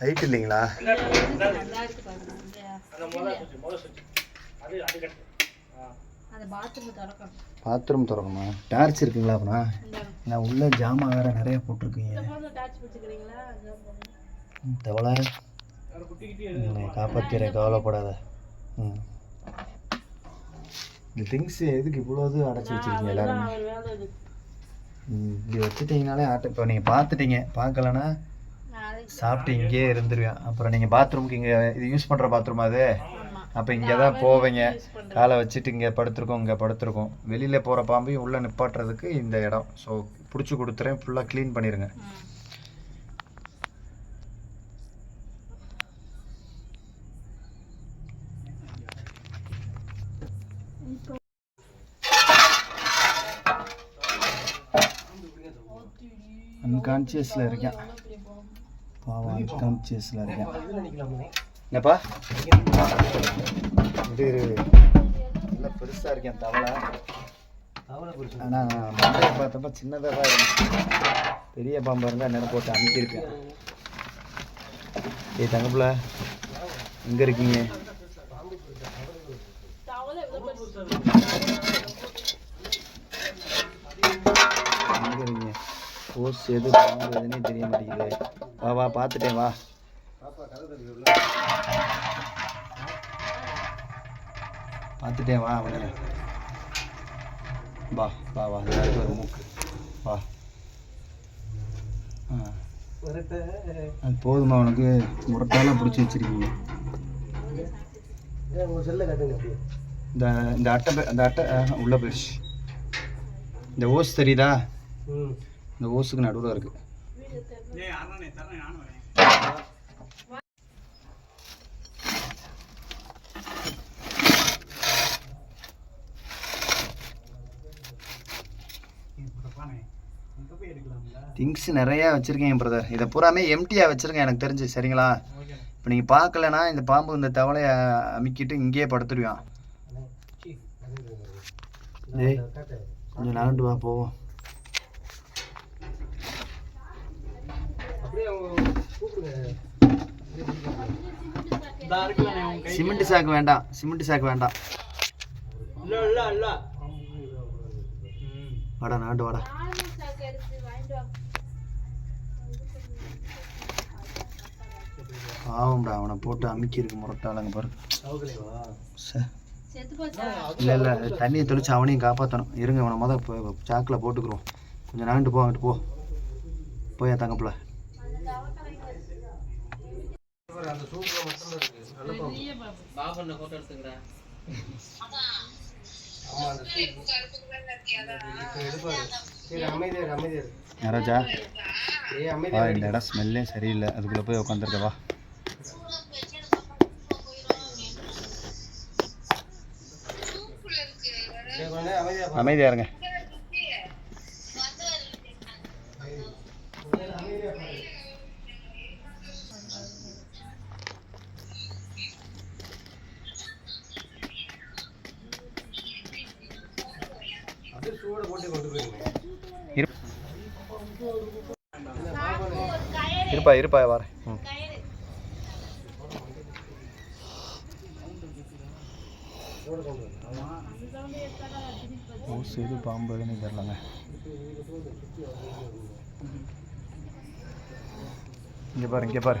Light இல்லைங்களா? Bathroom திறக்கணும். Torch இருக்குங்களா அப்பனா? நான் உள்ள ஜாமான் வேற நிறைய போட்டிருக்கீங்க. தவளை காப்பாத்திர கவலைப்படாத. ம். இந்த திங்ஸ் எதுக்கு இவ்வளோ இது அடைச்சி வச்சிருக்கீங்க எல்லாருமே? இப்படி வச்சுட்டீங்கனாலே ஆட்ட. இப்போ நீங்கள் பார்த்துட்டீங்க. பார்க்கலன்னா சாப்பிட்டு இங்கேயே இருந்துருவேன். அப்புறம் நீங்கள் பாத்ரூமுக்கு இங்கே இது யூஸ் பண்ணுற பாத்ரூம் அது? அப்போ இங்கே தான் போவீங்க. காலை வச்சுட்டு இங்கே படுத்திருக்கோம் இங்கே படுத்திருக்கோம். வெளியில் போகிற பாம்பையும் உள்ளே நிப்பாட்டுறதுக்கு இந்த இடம். ஸோ பிடிச்சி கொடுத்துறேன். ஃபுல்லாக க்ளீன் பண்ணிடுங்க ம். அன்கான்சியஸில் இருக்கேன். பாவம் அன்கான்சியஸில் இருக்கேன். என்னப்பா? நல்லா பெருசாக இருக்கேன் தவளை. ஆனால் மண்டையை பார்த்தப்ப சின்னதாக தான் இருந்துச்சு. பெரிய பாம்பாக இருந்தால் நினை போட்டு அனுப்பியிருக்கேன் ஏய் தங்கப்புல எங்கே இருக்கீங்க? ஓஸ் எது வாங்குறதுனே தெரிய மாட்டேங்குது. வா வா பார்த்துட்டேன் வா. பார்த்துட்டேன் வா அவனை வா வா வா இந்த ஒரு மூக்கு. வா. அது போதுமா உனக்கு முரட்டாலாம் பிடிச்சி வச்சிருக்கீங்க. இந்த இந்த அட்டை அந்த அட்டை உள்ள போயிடுச்சு. இந்த ஓஸ் தெரியுதா? இந்த ஓஸுக்கு நடுவில் இருக்கு. திங்ஸ் நிறைய வச்சிருக்கேன் பிரதர் இதை பூராமே எம்டியாக வச்சிருக்கேன் எனக்கு தெரிஞ்சு. சரிங்களா? இப்போ நீங்கள் பார்க்கலனா இந்த பாம்பு இந்த தவளையை அமுக்கிட்டு இங்கேயே படுத்துருவான். ஏய் கொஞ்சம் நகண்டு வா போவோம். சிமெண்ட் சாக்கு வேண்டாம். சிமெண்ட் சாக்கு வேண்டாம். வாடா நாட்டு வாடா. பாவம்டா அவனை போட்டு அமுக்கி இருக்கு முரட்டாளங்க பாரு. இல்லை இல்லை தண்ணியை தெளிச்சு அவனையும் காப்பாற்றணும் இருங்க அவனை மொதல் சாக்கில் போட்டுக்குறோம் கொஞ்சம் நாண்டு போ அங்கிட்டு போ. போய் என் தங்கப்பில் பெரிய பாம்பு யாராச்சா? வா இந்த இடம் ஸ்மெல்லே சரியில்லை. அதுக்குள்ளே போய் உட்காந்துருக்க வா. அமைதியா இருங்க. இருப்பா இருப்பா வர. ம். ஓஸ் பாம்பு எதுன்னு தெரிலங்க இங்கே பாரு இங்கே பாரு.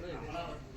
I'm